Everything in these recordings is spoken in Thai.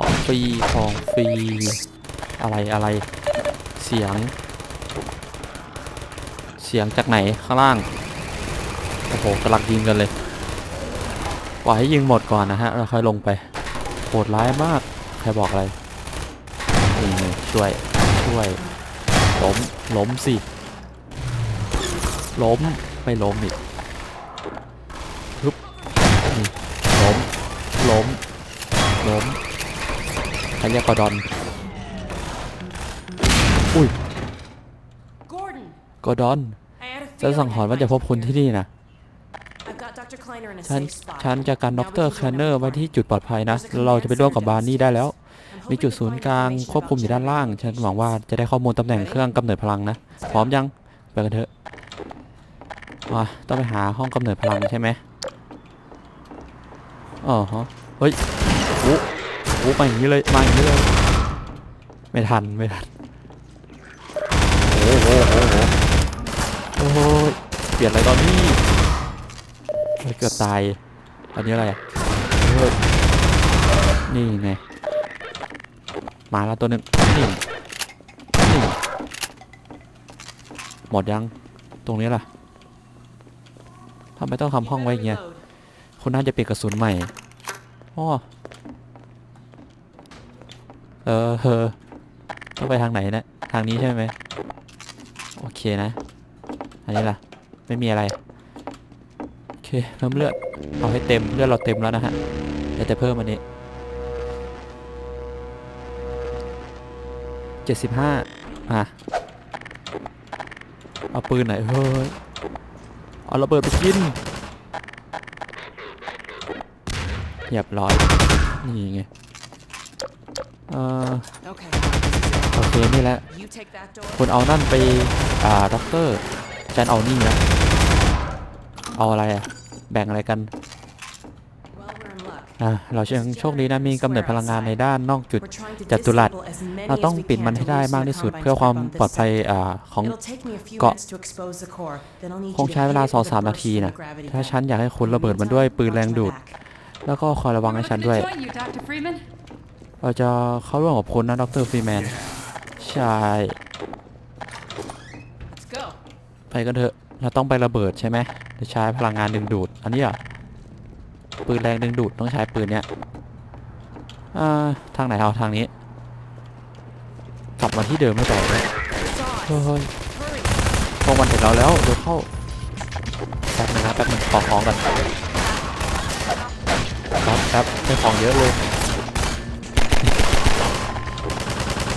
ของฟรีของฟรีอะไรอะไรเสียง เสียงจากไหนข้างล่าง โอ้โหกำลังยิงกันเลยปล่อยให้ยิงหมดก่อนนะฮะแล้วค่อยลงไปโหดร้ายมากใครบอกอะไรนี่ช่วยช่วยล้มล้มสิล้มไม่ล้มอีกฮึบนี่ล้มล้มล้มใคร เรียกกอดอน อุ้ย Gordon, กอดอน I had a จะ feeling สังหรณ์ว่าจะพบคุณที่นี่นะ I've got Dr. Kleiner in a ฉัน safe spot. ฉันจะกัน Now ด็อกเตอ we ร์ can แค go นเนอ never ร์ไว้ find. ที่จุดปลอดภัยนะ There's a เราจะไปร่วมกับบา command ร์นี่ได้แล้ว I'm มี hoping จุด to ศูนย์ find กลาง information ควบคุมอยู่ about ด้านล่าง generating ฉันหวังว่าจะได้ข้อมูลตำแหน่งเครื่องกำเนิดพลังนะ พร้อมยัง ไปกันเถอะมาต้องไปหาห้องกำเนิดพลังใช่ไหมอ๋อฮะเฮ้ยโอ้ โหมาอย่างนี้เลยมาอย่างนี้เลยไม่ทันไม่ทันโอ้โหโอ้โหโอ้โหเปลี่ยนอะไรตอนนี้เกือบตายอันนี้อะไรนี่ไงมาแล้วตัวหนึ่งนี่นี่หมดยังตรงนี้ล่ะทำไมต้องทำห้องไว้อย่างเงี้ยคุณน่าจะเปลี่ยนกระสุนใหม่อ้อ เออเออต้องไปทางไหนนะทางนี้ใช่ไหมโอเคนะ อันนี้ล่ะ ไม่มีอะไร โอเคเพิ่มเลือดเอาให้เต็มเลือดเราเต็มแล้วนะฮะเดี๋ยวจะเพิ่มอันนี้เจ็ดสิบห้าอะเอาปืนหน่อยเฮ้ยเอาระเบิดไปกินเรียบร้อย นี่ไง อ่อ Okay. โอเคนี่แหละ You take that door. คุณเอานั่นไป อ่าด็อกเตอร์ฉันเอานี่นะ เอาอะไรอะแบ่งอะไรกัน Well, we're in luck. อ่าเราเชื่อโชคดีนะมีกำเนิดพลังงานในด้านนอกจุด We're trying to จัตุรัส disable as many เรา as ต้อง we ปิด can มัน to ให้ได้ loosen มาก the ที่สุด Combine เพื่อความ trap on ปลอด this ภัย side. อ่าของ It'll take me a few เกาะ minutes to expose the core. Then I'll need คง you ใช้ to เวลา hit it สอง with สาม a นา burst ที from นะ the gravity ถ้า gun. ฉันอยากให้คุณระเบิดมันด้วยปืนแรงดูด Watch my back. แล้วก็คอยระวังให้ฉันด้วย เราจะเข้าร่วมกับคุณนะดรฟรีแมน ใช่ Let's go. ไปกันเถอะ เราต้องไประเบิดใช่ไหมจะใช้พลังงานดึงดูด อันนี้อะปืนแรงดึงดูดต้องใช้ปืนเนี้ยอ่าทางไหนเอาทางนี้ กลับมาที่เดิมไม่ต่อเลย It's เฮ้ ours. ย Hurry. พวกมันเห็นเราแล้วเดี๋ยวเข้าแป๊บนึงนะแป๊บนึงขอของก่อนครับครับได้ของเยอะเลย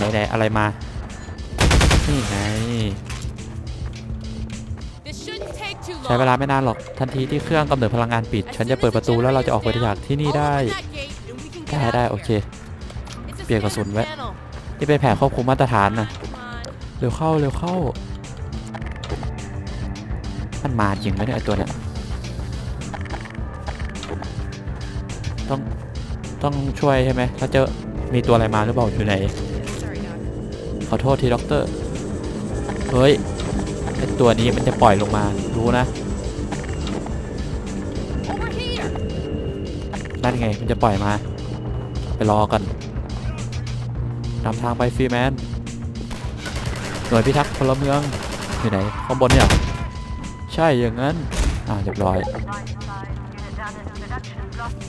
ไหนไหนอะไรมา นี่ไง This shouldn't take too ใช้เวลาไม่นานหรอก ทันทีที่เครื่องกำเนิดพลังงานปิด ฉันจะเปิดประตูแล้วเราจะออกไปจากที่นี่ได้ ได้ได้โอเค เปลี่ยนกระสุนไว้ นี่เป็นแผนควบคุมมาตรฐานนะเร็วเข้าเร็วเข้า มันมาจริงไหมเนี่ยไอตัวเนี้ยต้องต้องช่วยใช่ไหมถ้าเจอมีตัวอะไรมาหรือเปล่าอยู่ไหน Sorry, Doc. ขอโทษทีด็อกเตอร์ เฮ้ยไอตัวนี้มันจะปล่อยลงมารู้นะ นั่นไงมันจะปล่อยมา ไปรอกันนำทางไปฟรีแมน หน่วยพิทักษ์พลเมืองอยู่ไหนข้างบนเนี่ย ใช่อย่างนั้น อ่าเรียบร้อย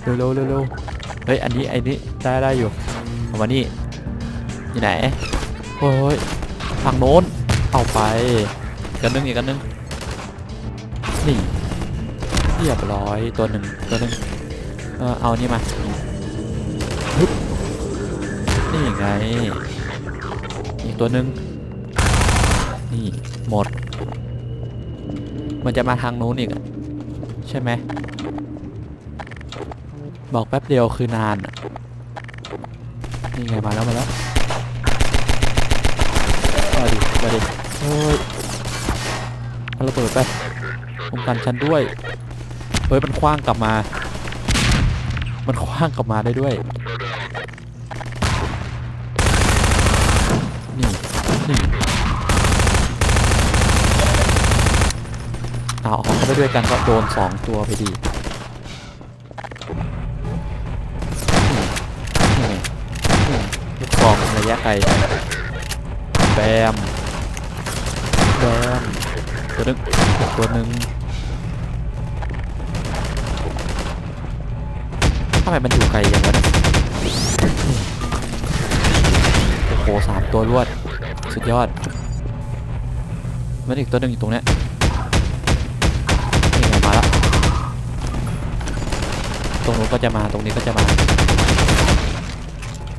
เร็วเร็วเร็วเร็วเฮ้ย อันนี้ไอ้นี้ได้ได้อยู่เอามานี่อยู่ไหน โอ้ยทางโน้นเอาไปกันนึงอีกอันนึงนี่เรียบร้อยตัวหนึ่งตัวหนึ่งเออเอานี่มาฮึบนี่ไงอีกตัวหนึ่งนี่หมด มันจะมาทางโน้นอีกใช่ไหมบอกแป๊บเดียวคือนานนี่ไงมาแล้วมาแล้ว มาดิโอ้ยเอาระเบิดไปป้องกันฉันด้วยเฮ้ยมันคว้างกลับมา มันคว้างกลับมาได้ด้วย นี่นี่เอาเอาเข้าไปด้วยกันก็โดนสองตัวไปดีนี่ไงระยะไกลแบม ตัวหนึงตัวหนึ่งทำไมมันอยู่ไกลอย่างนั้นโอ้โหสามตัวรวด สุดยอด มันอีกตัวหนึ่งอยู่ตรงนี้นี่ไงมาแล้ว ตรงนู้นก็จะมา ตรงนี้ก็จะมา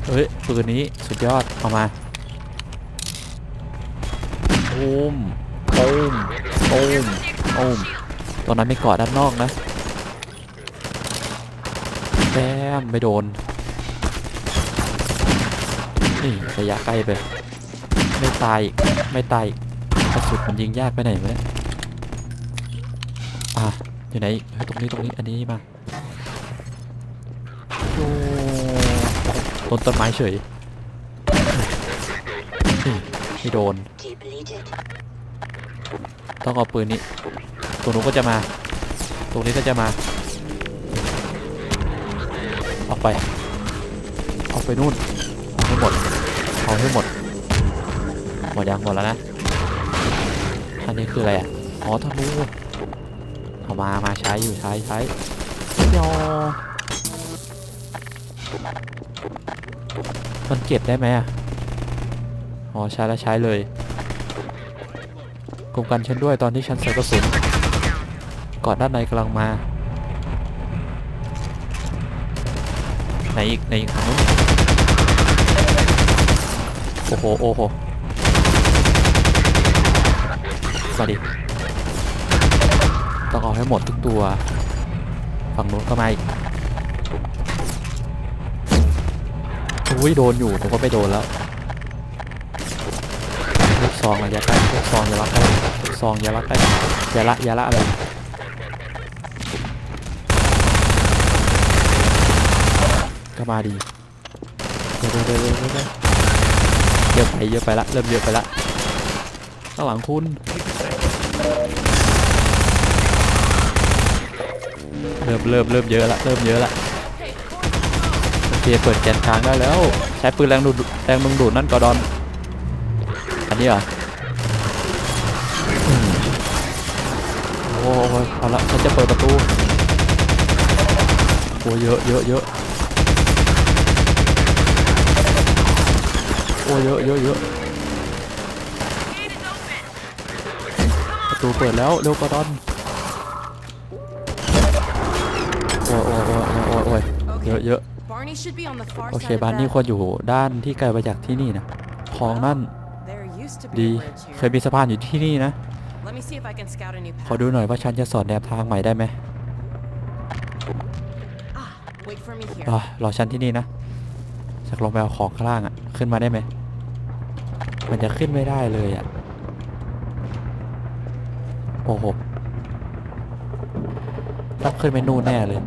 เฮ้ยปืนนี้สุดยอด เอามาตูม ตูมตูมตูมตรงนั้นไม่เกาะด้านนอกนะแบมไม่โดน นี่ระยะใกล้ไป ไม่ตายอีก ไม่ตายอีกกระสุนมันยิงยากไปไหนวะเนี่ยอะอยู่ไหนตรงนี้ตรงนี้อันนี้มาโอ้ต้นต้นไม้เฉยนี่ไม่โดน ต้องเอาปืนนี้ตรงนู้นก็จะมา ตรงนี้ก็จะมา ออกไป ออกไปนู่นเอาให้หมดเอาให้หมด หมดยังหมดแล้วนะ อันนี้คืออะไรอะ อ๋อธนูเอามา มาใช้อยู่ใช้ใช้ยอมันเก็บได้ไหมอะ อ๋อใช้แล้วใช้เลย กรมกันฉันด้วยตอนที่ฉันใส่กระสุนกอนด้านในกำลังมาไหนอีกไหนอีกนู้นโอ้โหโอ้โหมาดิต้องเอาให้หมดทุกตัว ฝั่งนู้นก็มาอีกอุ้ยโดนอยู่แต่ก็ไม่โดนแล้ว ซองระยะใกล้ลูกซองอยาละใกล้ลูกซองอยาละใกล้อยาละอยาละอะไรก็มาดีเดี๋ยวเดี๋ยวเดี๋ยวเดี๋ยวเดี๋ยวเยอะไปเยอะไปละเริ่มเยอะไปละข้างหลังคุณเริ่มเริ่มเริ่มเยอะละเริ่มเยอะละโอเคเปิดแกนกลางได้แล้ว ใช้ปืนแรงดูดแรงดึงดูดนั่นกอดอน อันนี้เหรออืมโอ้โหเอาละฉันจะเปิดประตูโอ้เยอะเยอะเยอะโอ้เยอะเยอะเยอะประตูเปิดแล้วเร็วกอดอนโอ้ยโอ้ยโอ้ยโอ้ยโอ้ยเยอะเยอะ Barney should be on the far โอเค side of บ้านนี้ that. ควรอยู่ด้านที่ไกลไปจากที่นี่นะคลองนั่น There used to ดี be a bridge เคย here. มีสะพานอยู่ที่นี่นะ Let me see if I can scout a new ขอ path. ดูหน่อยว่าฉันจะสอนแนวทางใหม่ได้ไหม Ah, wait for me here. รอรอฉันที่นี่นะจากลงไปเอาของข้างล่างอะขึ้นมาได้ไหม มันจะขึ้นไม่ได้เลยอะโอ้โหต้องขึ้นไปนู่นแน่เลย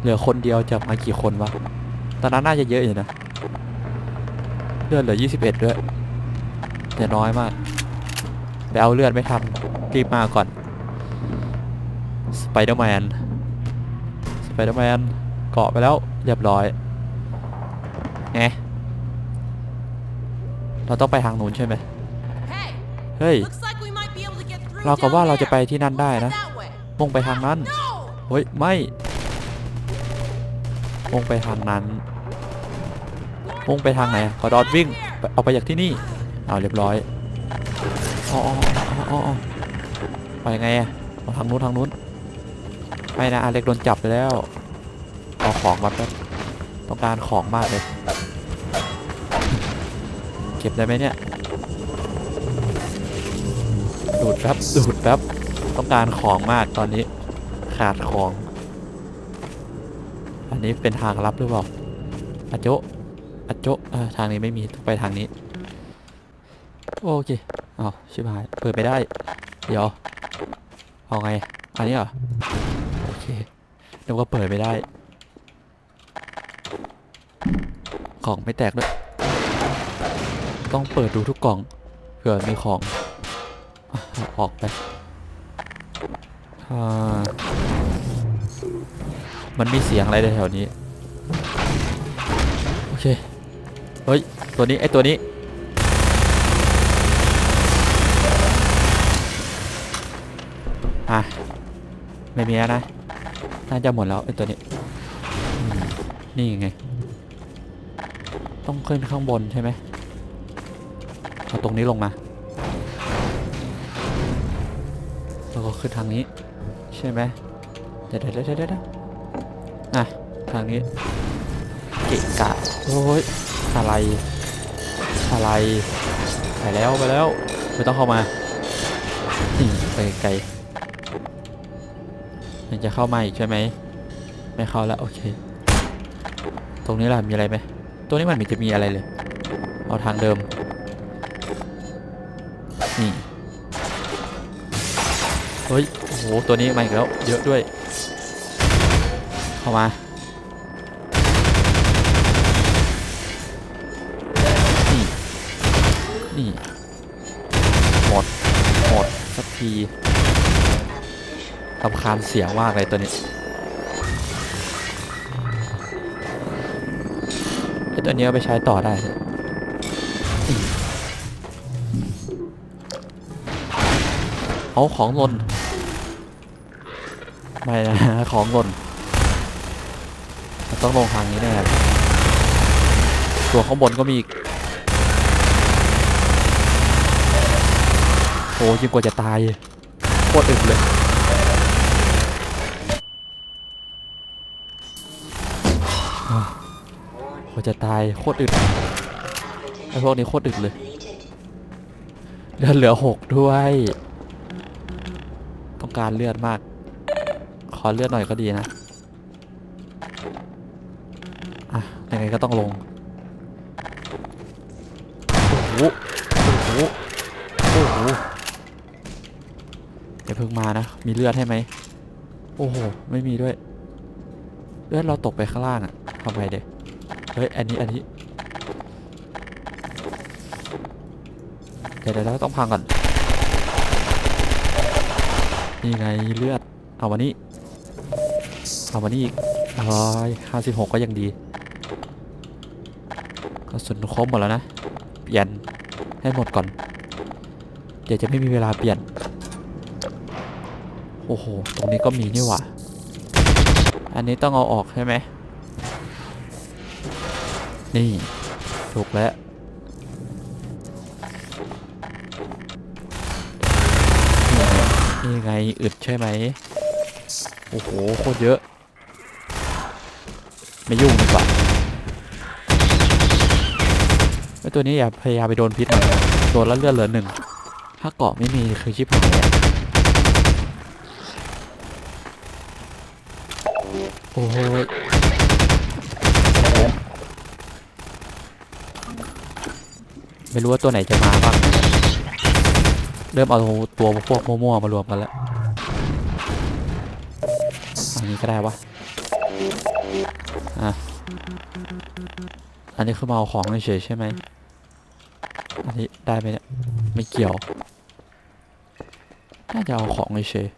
เหลือคนเดียวจะมากี่คนวะ ตอนนั้นน่าจะเยอะอยู่นะเลือดเหลือ 21 ด้วยแต่น้อยมากไปเอาเลือดไม่ทันรีบมาก่อนสไปเดอร์แมนสไปเดอร์แมนเกาะไปแล้วเรียบร้อยไงเราต้องไปทางนู้นใช่ไหม Hey, เฮ้ย looks like we might be able to get through เรากับ down ว่าเราจะ there. ไปที่นั่นได้ We'll นะ head that way. มุ่งไปทางนั้น No! เฮ้ยไม่มุ่งไปทางนั้น มุ่งไปทางไหนอะกระดอนวิ่งเอาไปจากที่นี่เอาเรียบร้อยอ๋ออ๋ออ๋ออ๋อไปไงอะทางนู้นทางนู้นไม่นะอเล็กโดนจับไปแล้วเอาของมาแป๊บต้องการของมากเลย เก็บได้ไหมเนี่ยดูดแป๊บดูดแป๊บต้องการของมากตอนนี้ขาดของ อันนี้เป็นทางลับหรือเปล่าอาโจะ อาโจะทางนี้ไม่มีต้องไปทางนี้ โอเคเอาชิบหายเปิดไม่ได้ เดี๋ยว เอาไง อันนี้เหรอ โอเคนึกว่าเปิดไม่ได้ กล่องไม่แตกด้วย ต้องเปิดดูทุกกล่อง เผื่อมีของ ออกไปอ่ามันมีเสียงอะไรแถวนี้ โอเค เฮ้ย ตัวนี้ ไอตัวนี้ อะ ไม่มีแล้วนะ น่าจะหมดแล้วไอตัวนี้ นี่ไง ต้องขึ้นข้างบนใช่ไหมเอาตรงนี้ลงมา แล้วก็ขึ้นทางนี้ ใช่ไหมเดี๋ยวเดี๋ยวเดี๋ยวเดี๋ยวเดี๋ยวอะ ทางนี้ เกะกะโอ้ย อะไรอะไรไปแล้วไปแล้วไม่ต้องเข้ามาไปไกลๆยังจะเข้ามาอีกใช่ไหมไม่เข้าแล้วโอเค ตรงนี้ล่ะมีอะไรไหมตรงนี้มันมีจะมีอะไรเลย เอาทางเดิมนี่เฮ้ยโอ้โหตัวนี้มาอีกแล้ว เยอะด้วย เข้ามา นี่ หมด หมด สักทีทำคาญเสียงมากเลยตัวนี้ไอตัวนี้เอาไปใช้ต่อได้เอาของหล่นไม่นะของหล่นต้องลงทางนี้แน่ตัวข้างบนก็มีอีก อ้ยิ่งกว่าจะตายโคตรอึดเลยกว่าจะตายโคตรอึดไอพวกนี้โคตรอึดเลยเลือดเหลือหกด้วย ต้องการเลือดมาก ขอเลือดหน่อยก็ดีนะอะยังไงก็ต้องลงโอ้โห โอ้โห โอ้โห อย่าเพิ่งมานะ มีเลือดให้ไหม โอ้โห ไม่มีด้วย เลือดเราตกไปข้างล่างอะทำไงเด็กเฮ้ย อันนี้ อันนี้ เดี๋ยวเดี๋ยวเราต้องพังก่อน นี่ไงเลือด เอามานี่เอามานี่อีกร้อยห้าสิบหกก็ยังดีกระสุนครบหมดแล้วนะ เปลี่ยนให้หมดก่อน เดี๋ยวจะไม่มีเวลาเปลี่ยน โอ้โห ตรงนี้ก็มีนี่หว่า อันนี้ต้องเอาออกใช่ไหม นี่ ถูกแล้ว นี่ไง อึดใช่ไหม โอ้โห โคตรเยอะ ไม่ยุ่งดีกว่าไอตัวนี้อย่าพยายามไปโดนพิษมันนะโดนแล้วเลือดเหลือหนึ่ง ถ้าเกาะไม่มีคือชิบหายอะ โอ้โหโอ้โหไม่รู้ว่าตัวไหนจะมาบ้าง เริ่มเอาตัวพวกมั่วๆมารวมกันแล้วอันนี้ก็ได้วะ อะ อันนี้คือมาเอาของเฉยใช่ไหม อันนี้ได้ไหมเนี่ย ไม่เกี่ยว น่าจะเอาของเฉย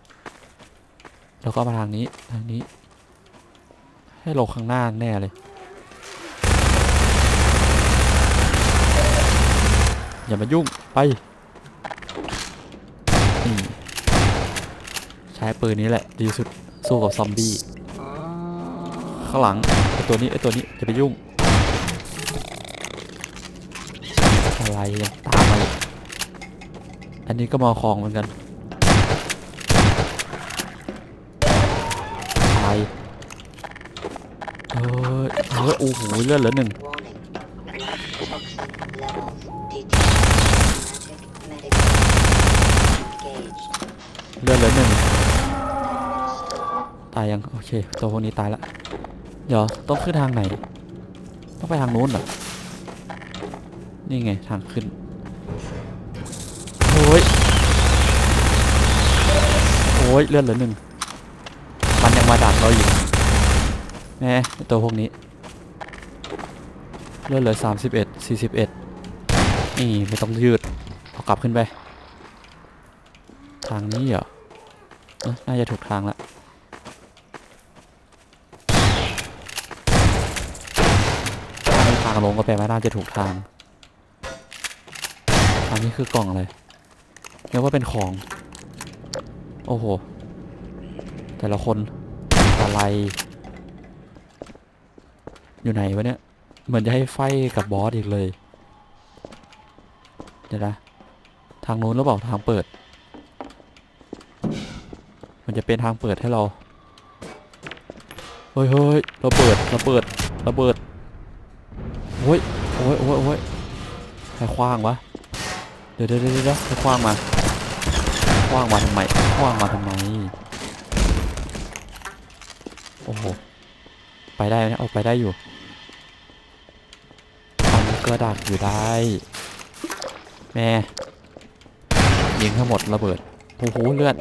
แล้วก็มาทางนี้ ทางนี้ ให้ลงข้างหน้าแน่เลย อย่ามายุ่งไปนี่ใช้ปืนนี้แหละ ดีสุด สู้กับซอมบี้ ข้างหลังไอตัวนี้ไอตัวนี้จะไปยุ่ง อะไรตามมาอันนี้ก็มาเอาของเหมือนกันตายเฮ้ยเฮ้ยโอ้โหเลือดเหลือหนึ่งเลือดเหลือหนึ่งตายยังโอเคตัวพวกนี้ตายละเดี๋ยวต้องขึ้นทางไหน ต้องไปทางนู้นเหรอนี่ไงทางขึ้นโอ้ยโอ้ยเลือดเหลือหนึ่งมันยังมาดักเราอยู่แหมไอ้ตัวพวกนี้ เลือดเหลือสามสิบเอ็ดสี่สิบเอ็ดนี่ไม่ต้องยืดเอกลับขึ้นไป ทางนี้เหรอน่าจะถูกทางแล้วทางลงก็แปลว่าน่าจะถูกทางทางนี้คือกล่องอะไรเรียกว่าเป็นของ โอ้โห แต่ละคนอะไร อยู่ไหนวะเนี่ย เหมือนจะให้ไฟกับบอสอีกเลย เดี๋ยวนะ ทางโน้นหรือเปล่าทางเปิด มันจะเป็นทางเปิดให้เรา เฮ้ยเฮ้ยเระเบิดเระเบิดเระเบิดโอ้ยโอ้ยโอ้ยโอ้ยใครคว้างวะเดี๋ยวเดี๋ยวเดี๋ยวเดี๋ยวใครคว้างมาคว้างมาทำไมคว้างมาทำไม โอ้โห ไปได้นี่ยเอาไปได้อยู่ กระดาษอยู่ได้ แม่ยิงทั้งหมดระเบิดโอ้โหเลือด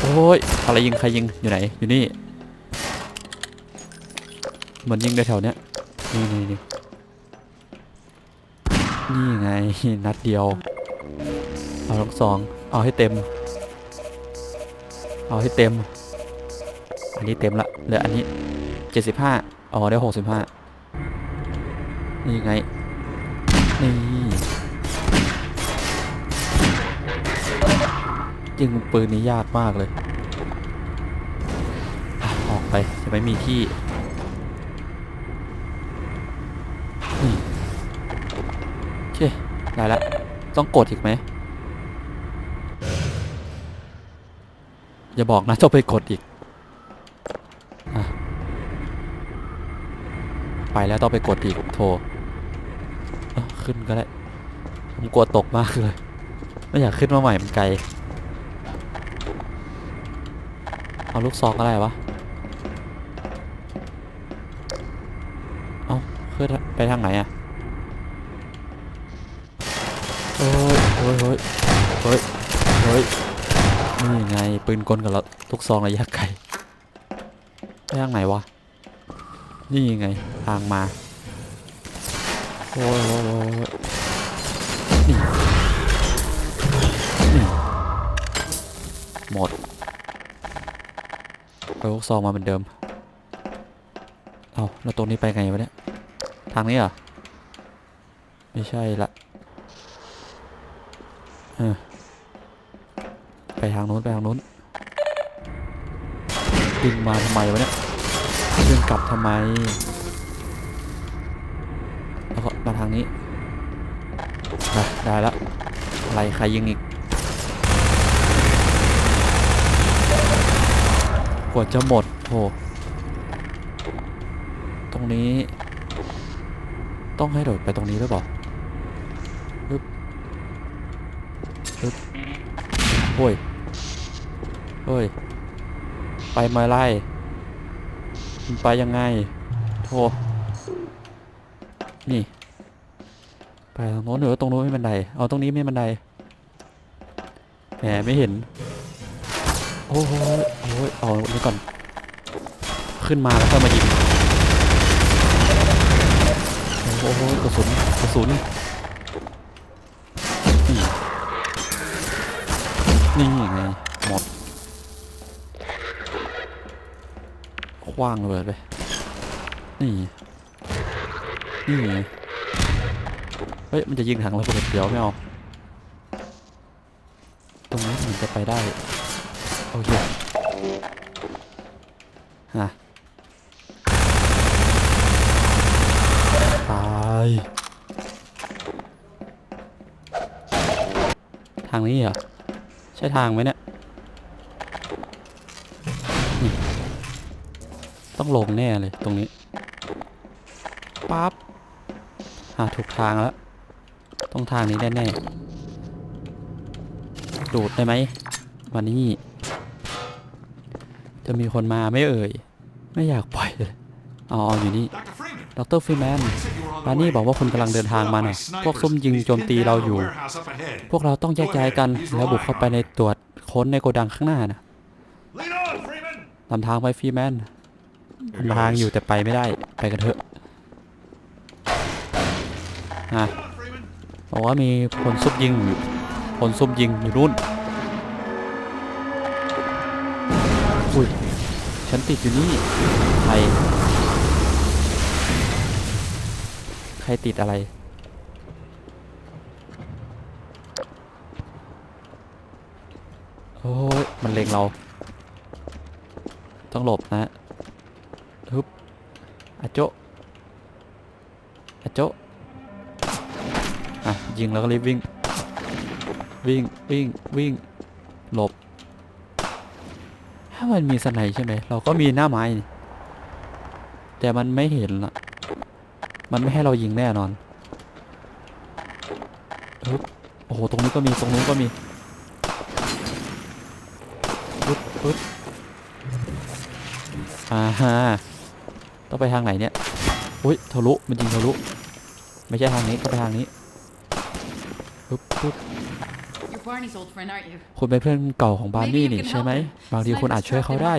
โอ้ยอะไรยิงใครยิงอยู่ไหนอยู่นี่เหมือนยิงในแถวเนี้ยนี่นี่นี่นี่ไงนัดเดียว เอาทั้งสองเอาให้เต็ม เอาให้เต็ม อันนี้เต็มละเหลืออันนี้เจ็ดสิบห้าอ๋อได้หกสิบห้า นี่ไง นี่ยิงปืนนี้ยากมากเลย ออกไปจะไม่มีที่นี่โอเค ได้ละ ต้องกดอีกไหม อย่าบอกนะต้องไปกดอีกอไปแล้วต้องไปกดอีกโทร ขึ้นก็ได้ผมกลัวตกมากเลยไม่อยากขึ้นมาใหม่มันไกลเอาลูกซองอะไรวะเอาขึ้นไปทางไหนอะโอ้ยโอ้ยโอ้ยโอ้ยโอ้ยนี่ไงปืนกลกับเราลูกซองระยะไกลไปทางไหนวะนี่ไงทางมา โอ้ยโอ้ยโอ้ยนี่นี่หมดไปลูกซองมาเหมือนเดิม เอาแล้วตรงนี้ไปไงวะเนี่ย ทางนี้เหรอ ไม่ใช่ละเออไปทางโน้นไปทางโน้นดึงมาทำไมวะเนี่ยดึงกลับทำไม มาทางนี้ไปได้ละอะไรใครยิงอีกกว่าจะหมดโหตรงนี้ ต้องให้โดดไปตรงนี้หรือเปล่าปึ๊บปึ๊บโอ้ยเฮ้ย ไปมาไล่มันไปยังไงโธ่นี่ ไปทางโน้นหรือว่าตรงโน้นไม่บันไดเอาตรงนี้ไม่บันไดแหมไม่เห็น โอ้โหโอ้ยเอาไว้ก่อน ขึ้นมาแล้วก็มายิงโอ้โหกระสุนกระสุนนี่นี่ไงหมดคว้างระเบิดไปนี่นี่ไง ฮ้ย มันจะยิงถังระเบิดเดี๋ยวไม่เอา ตรงนี้มันจะไปได้ โอเคฮะตายทางนี้เหรอ ใช่ทางไหมเนี่ย ต้องลงแน่เลยตรงนี้ ปั๊บหาถูกทางแล้ว ต้องทางนี้แน่ๆดูดได้ไหมมานี่จะมีคนมาไม่เอ่ย ไม่อยากปล่อยเลยอ๋ออยู่นี่ดรฟรีแมนปานี่บอกว่าคุณกำลังเดินทางมาน่ะพวกซุ่มยิงโจมตีเราอยู่ พวกเราต้องแยกย้ายกัน แล้วบุกเข้าไปในตรวจค้นในโกดังข้างหน้านะนำทางไปฟรีแมนนำทางอยู่แต่ไปไม่ได้ ไปกันเถอะอะ บอกว่ามีคนซุ่มยิงอยู่คนซุ่มยิงอยู่นู่น อุ้ย ฉันติดอยู่นี่ ใคร ใครติดอะไร โอ้ย มันเลงเรา ต้องหลบนะฮึบอะโจอะโจ อะยิงแล้วก็รีบวิ่ง วิ่งวิ่งวิ่งหลบ ถ้ามันมีสไนใช่ไหมเราก็มีหน้าไม้ แต่มันไม่เห็นละมันไม่ให้เรายิงแน่นอนฮึบโอ้โห ตรงนี้ก็มี ตรงนู้นก็มีปึ๊บปึ๊บอ่าฮะต้องไปทางไหนเนี่ย อุ้ยทะลุ มันยิงทะลุ ไม่ใช่ทางนี้ ก็ไปทางนี้ ปึ๊บปึ๊บ You're Barney's old friend, aren't you? คุณเป็นเพื่อนเก่าของบาร์ Maybe นี่ you นี่ can ใช่ไหม help him. บางทีคุณอาจช่วยเขาได้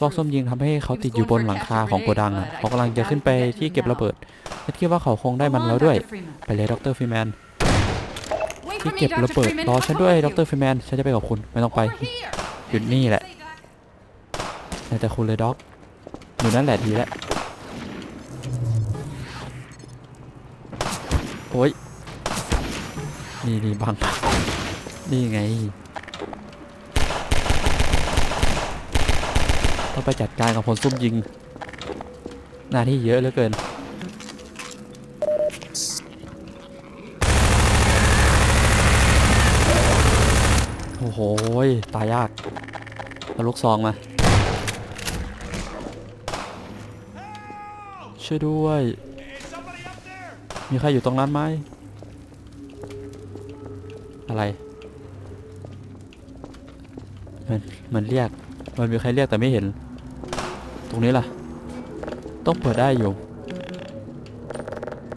ลอกส้มยิงทำให้เขาติดอยู่บนหลังคาของโกดังอะเขากำลังจะขึ้นไปที่เก็บระเบิดฉันคิดว่าเขาคงได้มันแล้วด้วย ไปเลยดรฟิแมน Wait ที่ for me, เก็บ Dr. ระเบิด Freeman. รอ I'll ฉัน come ด้วย with ด you. รฟิแมนฉันจะไปกับคุณไม่ต้องไป Over here. อยู่นี่แหละ Say, Doc. แต่คุณเลยด็อกอยู่นั่นแหละดีแล้วโอ้ย นี่นี่บังนี่ไง ต้องไปจัดการกับคนซุ่มยิง หน้าที่เยอะเหลือเกินโอ้โห ตายยากเอาลูกซองมา ช่วยด้วย มีใครอยู่ตรงนั้นไหม อะไรมันมันเรียก มันมีใครเรียกแต่ไม่เห็น ตรงนี้ล่ะ ต้องเปิดได้อยู่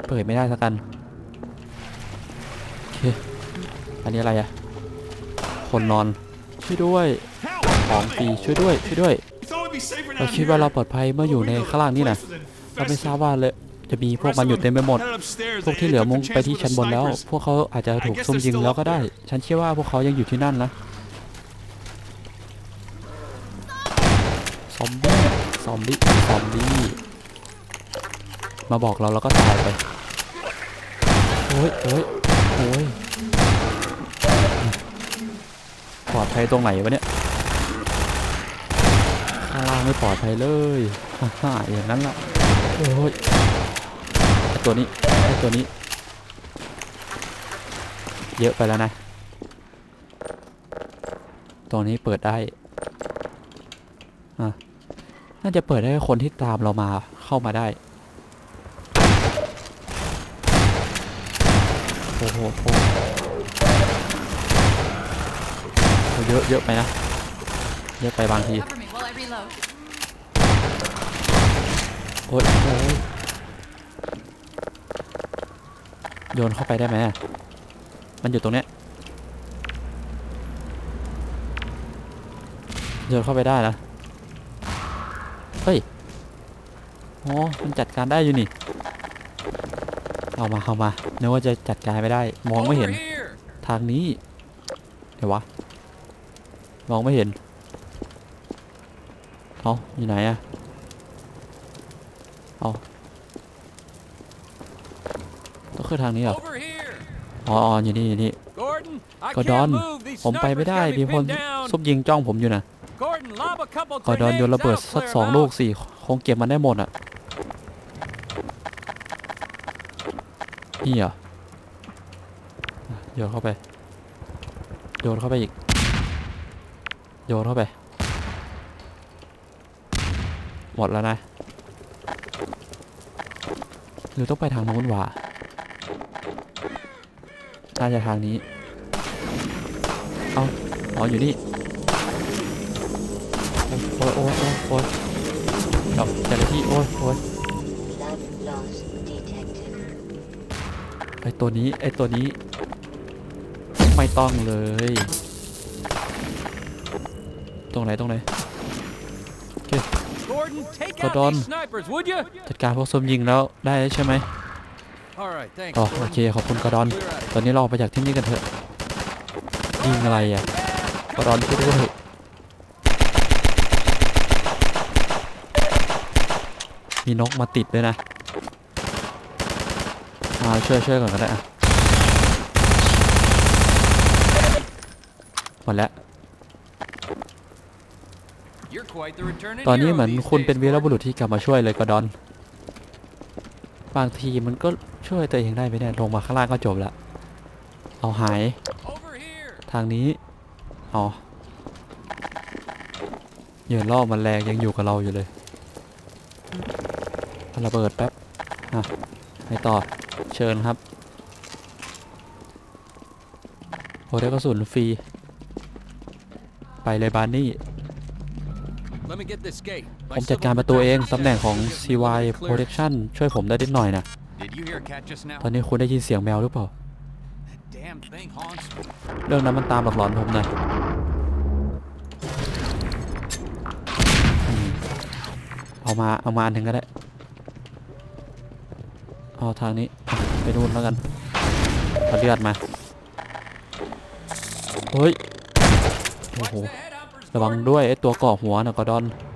เปิดไม่ได้สักกันโอเค อันนี้อะไรอะคนนอน ช่วยด้วย ของฟรีช่วยด้วย ช่วยด้วย เราคิดว่าเราปลอดภัยเมื่ออยู่ในข้างล่างนี่นะเราไม่ทราบว่าเลย จะมีพวกมันอยู่เต็มไปหมด พวกที่เหลือมุ่งไปที่ชั้นบนแล้ว พวกเขาอาจจะถูกซุ่มยิงแล้วก็ได้ ฉันเชื่อว่าพวกเขายังอยู่ที่นั่นนะ ซอมบี้ ซอมบี้ ซอมบี้ มาบอกเราแล้วก็ตายไป โอ้ยโอ้ยโอ้ยปลอดภัยตรงไหนวะเนี่ย ข้างล่างไม่ปลอดภัยเลยฮ่าฮ่าอย่างนั้นละโอ้ย ตัวนี้ตัวนี้ เยอะไปแล้วนะตรงนี้เปิดได้อะน่าจะเปิดให้คนที่ตามเรามาเข้ามาได้ โอ้โหโอ้โหเยอะเยอะไปนะ เยอะไปบางที โอ๊ยโอ๊ย โยนเข้าไปได้ไหมมันอยู่ตรงเนี้ยโยนเข้าไปได้นะเฮ้ยอ๋อมันจัดการได้อยู่นี่ เอามาเอามานึกว่าจะจัดการไม่ได้ มองไม่เห็น ทางนี้เดี๋ยววะ มองไม่เห็นเอาอยู่ไหนอะเอา ต้องขึ้นทางนี้เหรอ Over here. อ๋ออ๋ออยู่นี่อยู่นี่ Gordon, I กอดอน can't move. These ผมไปไม่ snipers ได้ got มี me คน pinned down. ซุบยิงจ้องผมอยู่นะ Gordon, lob a couple กอดอนโยน grenades. ระเบิด I'll สัก clear สอง them ลูก out. สี่คงเก็บมันได้หมดอะนี่เหรออะโยนเข้าไป โยนเข้าไปอีก โยนเข้าไป หมดแล้วนะหรือต้องไปทางนู้นวะ น่าจะทางนี้ เอาอ๋ออยู่นี่ โอ้ยโอ้ยโอ้ยโอ้ยกับแต่ละที่โอ้ยโอ้ย Blood loss detected. ไอตัวนี้ ไอตัวนี้ ไม่ต้องเลย ตรงไหน ตรงไหน Gordon, take out Gordon. these snipers, would you? จัดการพวกสมยิงแล้วได้ใช่ไหม All right, thanks. อ๋อ Gordon. โอเคขอบคุณกระดอน Clear out. ตอนนี้เราออกไปจากที่นี่กันเถอะยิงอะไรอะกระดอนช่วยด้วยมีนกมาติดด้วยนะมาช่วยช่วยก่อนก็ได้อะหมดแล้ว You're quite the returning ตอนนี้ hero เหมือน these คุณ days, เป็นวีร Gordon. บุรุษที่กลับมาช่วยเลยกอร์ดอน บางทีมันก็ช่วยตัวเองได้ไหมเนี่ยลงมาข้างล่างก็จบล้วเอาหาย ทางนี้อ๋อเหยื่อล่อมันแรงยังอยู่กับเราอยู่เลยเอาระเบิดแป๊บอะไปต่อเชิญครับโอ้ได้กระสุนฟรี ไปเลยบานนี่ Let me get this gate. ผ My มจัดการ civil ประตูเอง protection ตำแหน่งของ check is CY clear. Protection ช่วยผมได้นิดหน่อยนะ Did you hear a cat just now? ตอนนี้คุณได้ยินเสียงแมวหรือเปล่า Damn thing haunts me. เรื่องนั้นมันตามหลอกหลอนผมนะอืมเอามา เอามาอันหนึ่งก็ได้ เอาทางนี้อะไปนู่นแล้วกันเอาเลือดมา เฮ้ย โอ้ Watch โห the head uppers, ระวัง Gordon. ด้วยไอ้ตัวก่อหัวนะกอร์ดอน Oh,